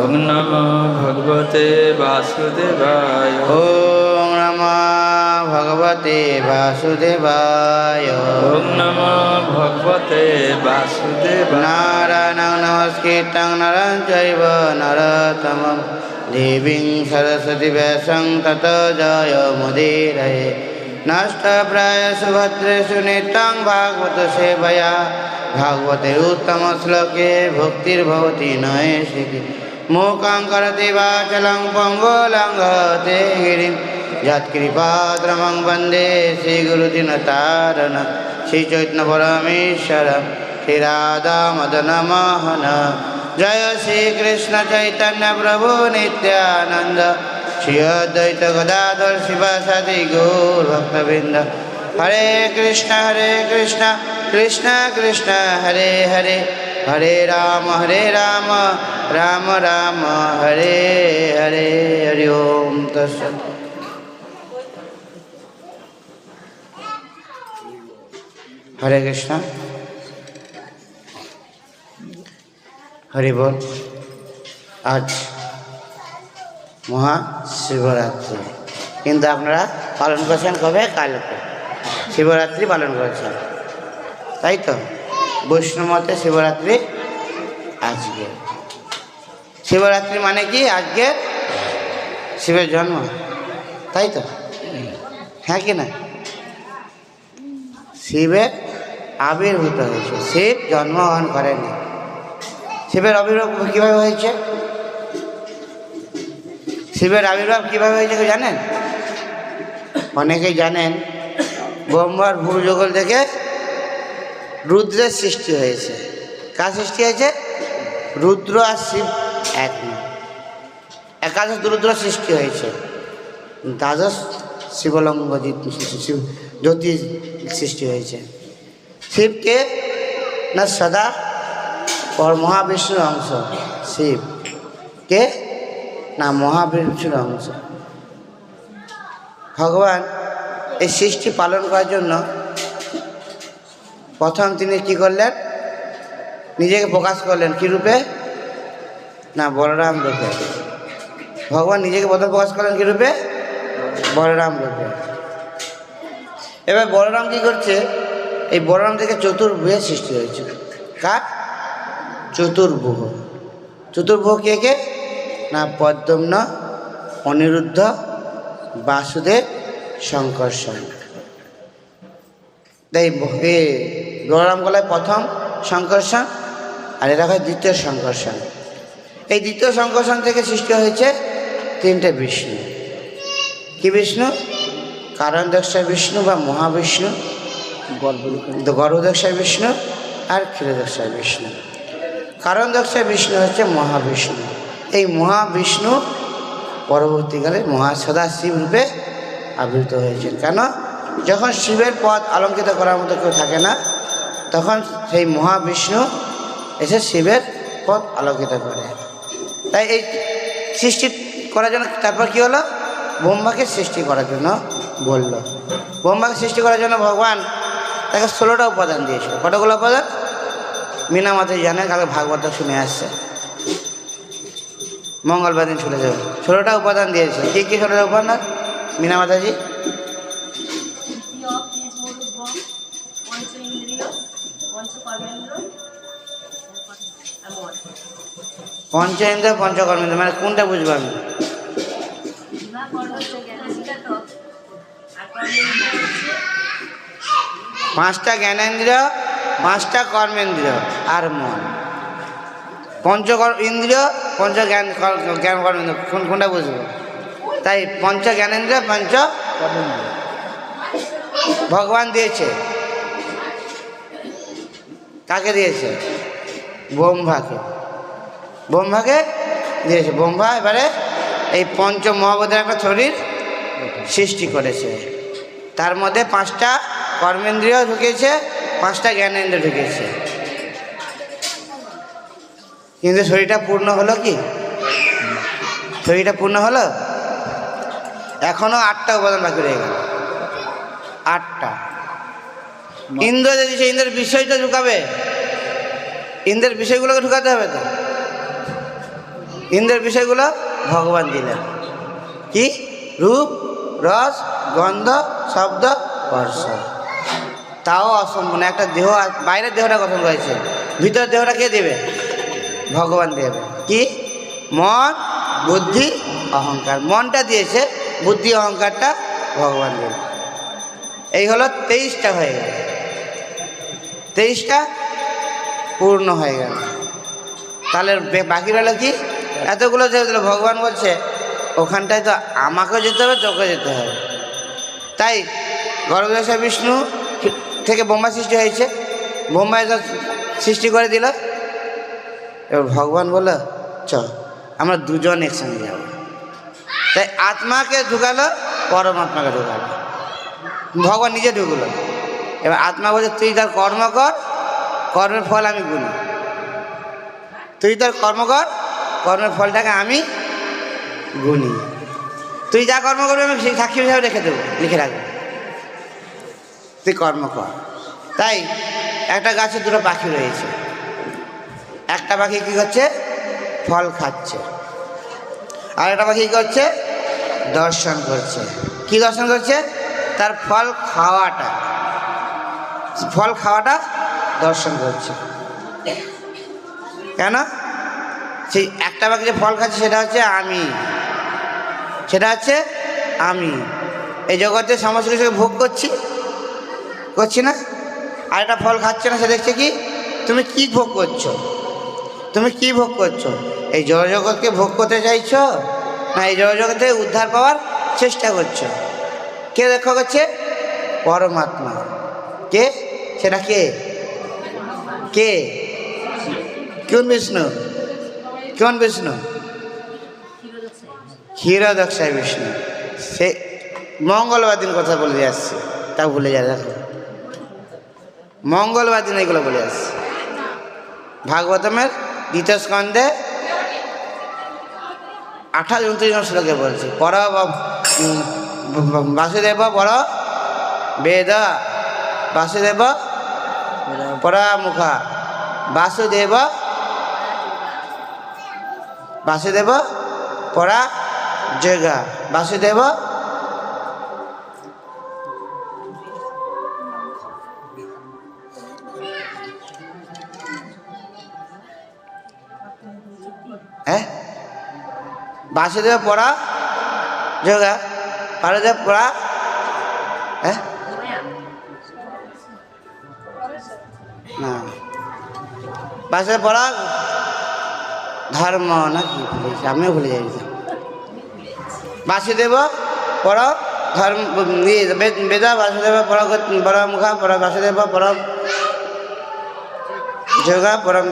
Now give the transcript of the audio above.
ওম নমো ভগবতে বাসুদেবায়। ওম নমঃ ভগবতে বাসুদেবায়। ওম নমো ভগবতে বাসুদেবায়। নারায়ণং নমস্কৃতং নরং চৈব নরোত্তমং। দেবীং সরস্বতী ব্যাসং তত জয় মুদীরয়ে। নষ্টপ্রায় সুভদ্রেষু নিত্যং ভাগবত সেবয়া। ভাগবতে मूकं करति वाचलं पङ्गोलङ्गते गिरिं यत्कृपाद्रमं वन्दे श्रीगुरुदिनतारण श्रीचैतन्यपरमेश्वर श्रीराधामदनमहन जय श्रीकृष्णचैतन्यप्रभु नित्यानन्द श्री अद्वैत गदाधर शिवसति गौरभक्तबिन्द हरे कृष्ण हरे कृष्ण कृष्ण कृष्ण हरे हरे হরে রাম হরে রাম রাম রাম, হরে হরে, হরি ওম হরে কৃষ্ণ। হরি বল। আজ মহা শিবরাত্রি। কিন্তু আপনারা পালন করছেন কবে? কালকে। শিবরাত্রি পালন করছেন। তাই তো? বৈষ্ণবমতে শিবরাত্রি আজকে। শিবরাত্রি মানে কি? আজকে শিবের জন্ম। তাই তো? হ্যাঁ কি না? শিবের আবির্ভূত হয়েছে। শিব জন্মগ্রহণ করেনি। শিবের আবির্ভাব কীভাবে হয়েছে? শিবের আবির্ভাব কীভাবে হয়েছে কেউ জানেন? অনেকেই জানেন, ব্রহ্মার ভূজগল থেকে রুদ্রের সৃষ্টি হয়েছে। কার সৃষ্টি হয়েছে? রুদ্র আর শিব এক একাদশ রুদ্র সৃষ্টি হয়েছে। দ্বাদশ শিবলঙ্গ শিব জ্যোতি সৃষ্টি হয়েছে। শিবকে না সদা পর মহাবিষ্ণুর অংশ শিব কে না মহাবিষ্ণুর অংশ। ভগবান এই সৃষ্টি পালন করার জন্য প্রথম তিনি কি করলেন? নিজেকে প্রকাশ করলেন। কি রূপে? না, বলরাম রূপে। ভগবান নিজেকে প্রথম প্রকাশ করলেন কি রূপে? বলরাম রূপে। এবার বলরাম কি করছে? এই বলরাম থেকে চতুর্ভুজের সৃষ্টি হয়েছে কার? চতুর্ভুহ চতুর্ভুহ কে কে? না, পদ্মম্ন, অনিরুদ্ধ, বাসুদেব শঙ্কর্ষণ তাই বলরাম গলায় প্রথম সংকর্ষণ আর এটা হয় দ্বিতীয় সংকর্ষণ। এই দ্বিতীয় সংকর্ষণ থেকে সৃষ্টি হয়েছে তিনটে বিষ্ণু। কি বিষ্ণু? কারণ দক্ষায় বিষ্ণু বা মহাবিষ্ণু গর্ভদক্ষায় বিষ্ণু আর ক্ষীরদক্ষায় বিষ্ণু। কারণ দক্ষায় বিষ্ণু হচ্ছে মহাবিষ্ণু। এই মহাবিষ্ণু পরবর্তীকালে মহা সদাশিব রূপে আবির্ভূত হয়েছেন। কেন? যখন শিবের পথ আলঙ্কিত করার মতো কেউ থাকে না তখন সেই মহাবিষ্ণু এসে শিবের পথ আলোকিত করে। তাই এই সৃষ্টি করার জন্য তারপর কী হলো? ব্রহ্মাকে সৃষ্টি করার জন্য বলল। ব্রহ্মাকে সৃষ্টি করার জন্য ভগবান তাকে ষোলোটা উপাদান দিয়েছিল। কতগুলো উপাদান? মিনা মাতে জানে, কালকে ভাগবত শুনে আসছে। মঙ্গলবার দিন চলে যাবে। ষোলোটা উপাদান দিয়েছে। কী কী ষোলোটা উপাদান? মিনা মাতাজি। পঞ্চ ইন্দ্রিয় পঞ্চকর্মেন্দ্র মানে কোনটা বুঝব আমি? পাঁচটা জ্ঞানেন্দ্রিয়, পাঁচটা কর্মেন্দ্রিয় আর মন। পঞ্চকর ইন্দ্রিয় পঞ্চ জ্ঞান জ্ঞান কর্মেন্দ্র কোন কোনটা বুঝব? তাই পঞ্চ জ্ঞানেন্দ্রিয় পঞ্চ ভগবান দিয়েছে। কাকে দিয়েছে? ব্রহ্মাকে। ব্রহ্মাকে দিয়েছে। ব্রহ্মা এবারে এই পঞ্চ মহাবোধের একটা শরীর সৃষ্টি করেছে। তার মধ্যে পাঁচটা কর্মেন্দ্রিয় ঢুকেছে পাঁচটা জ্ঞানেন্দ্রিয় ঢুকেছে। কিন্তু শরীরটা পূর্ণ হলো কি? শরীরটা পূর্ণ হলো? এখনও আটটা উপাদান বাকি রয়ে গেল। আটটা। ইন্দ্র যদি সে ইন্দ্রের বিষয়টা ঢুকাবে ইন্দ্রের বিষয়গুলোকে ঢুকাতে হবে তো? ইন্দ্রের বিষয়গুলো ভগবান দিলেন। কি? রূপ, রস, গন্ধ, শব্দ, স্পর্শ। তাও অসম্পূর্ণ। একটা দেহ বাইরের দেহটা গঠন করেছে। ভিতরের দেহটা কে দেবে? ভগবান দেবে। কি? মন, বুদ্ধি, অহংকার। মনটা দিয়েছে, বুদ্ধি, অহংকারটা ভগবান দেবে এই হলো তেইশটা হয়ে গেল। তেইশটা পূর্ণ হয়ে গেল। তাহলে বাকি রইল কি? এতগুলো ছেড়ে দিল, ভগবান বলছে ওখানটায় তো আমাকেও যেতে হবে তোকে যেতে হবে। তাই গর্ভদশা বিষ্ণু থেকে বোম্বা সৃষ্টি হয়েছে। বোম্বাই সৃষ্টি করে দিল। এবার ভগবান বলল চ আমরা দুজন একসঙ্গে যাব। তাই আত্মাকে ঢুকালো পরমাত্মাকে ঢুকালো। ভগবান নিজে ঢুকলো। এবার আত্মা বলছে তুই তার কর্ম কর কর্মের ফল আমি গুনি। তুই তার কর্ম কর কর্মের ফলটাকে আমি গুনি। তুই যা কর্ম করবি, আমি সেই সাক্ষী হিসাবে রেখে দেবো, লিখে রাখব। তুই কর্ম কর। তাই একটা গাছে দুটো পাখি রয়েছে। একটা পাখি কী করছে? ফল খাচ্ছে। আর একটা পাখি কী করছে? দর্শন করছে। কি দর্শন করছে? তার ফল খাওয়াটা। ফল খাওয়াটা দর্শন করছে। কেন? সেই একটা পাখি যে ফল খাচ্ছে সেটা হচ্ছে আমি। সেটা হচ্ছে আমি। এই জগতে সমস্ত কিছুকে ভোগ করছি? করছি না? আর একটা ফল খাচ্ছে না, সে দেখছে কি? তুমি কি ভোগ করছ? তুমি কি ভোগ করছ? এই জড়জগৎকে ভোগ করতে চাইছো? না, এই জড়জগৎ উদ্ধার পাওয়ার চেষ্টা করছ? কে রক্ষা করছে? পরমাত্মা। কে? সেটা কে? কে? কোন বিষ্ণু? কোন বিষ্ণু ক্ষীরদক্ষায় বিষ্ণু সে মঙ্গলবার দিন কথা বলে আসছে তা ভুলে যায়, দেখো। মঙ্গলবার দিন এগুলো বলে আসছে ভাগবতমের দ্বিতীয় স্কন্ধে আঠাশ, উনত্রিশ শ্লোকে বলছে, পর বাসুদেব বড় বেদ, বাসুদেব, পরামুখা, বাসুদেব বাসুদেব পরা জয়গা বাসুদেব হ্যাঁ বাসুদেব পড়া যোগা পারদেব পড়া হ্যাঁ না। বাসুদেব পড়া ধর্ম না কি ভুলেছি? আমিও ভুলে যাই। বাসুদেব পর ধর্ম বেদ- বেদ, বাসুদেব পর পরমুখা পর বাসুদেব পর যোগা পরম